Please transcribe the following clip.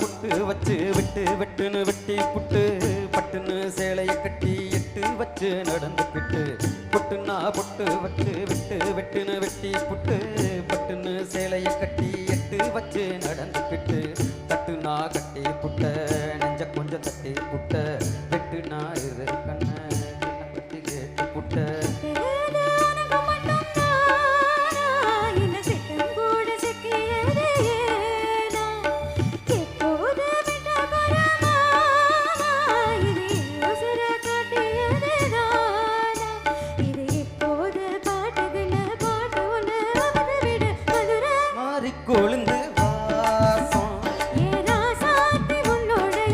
புட்டு வச்சு விட்டு வெட்டுன்னு வெட்டி புட்டு பட்டுன்னு சேலையை கட்டி எட்டு வச்சு நடந்துக்கிட்டு புட்டுன்னா புட்டு வச்சு விட்டு வெட்டுன்னு வெட்டி புட்டு பட்டுன்னு சேலையை கட்டி எட்டு வச்சு நடந்துக்கிட்டு தட்டுனா கட்டி புட்ட நெஞ்ச கொஞ்சம் தட்டி புட்ட வெட்டுனா கண்ண.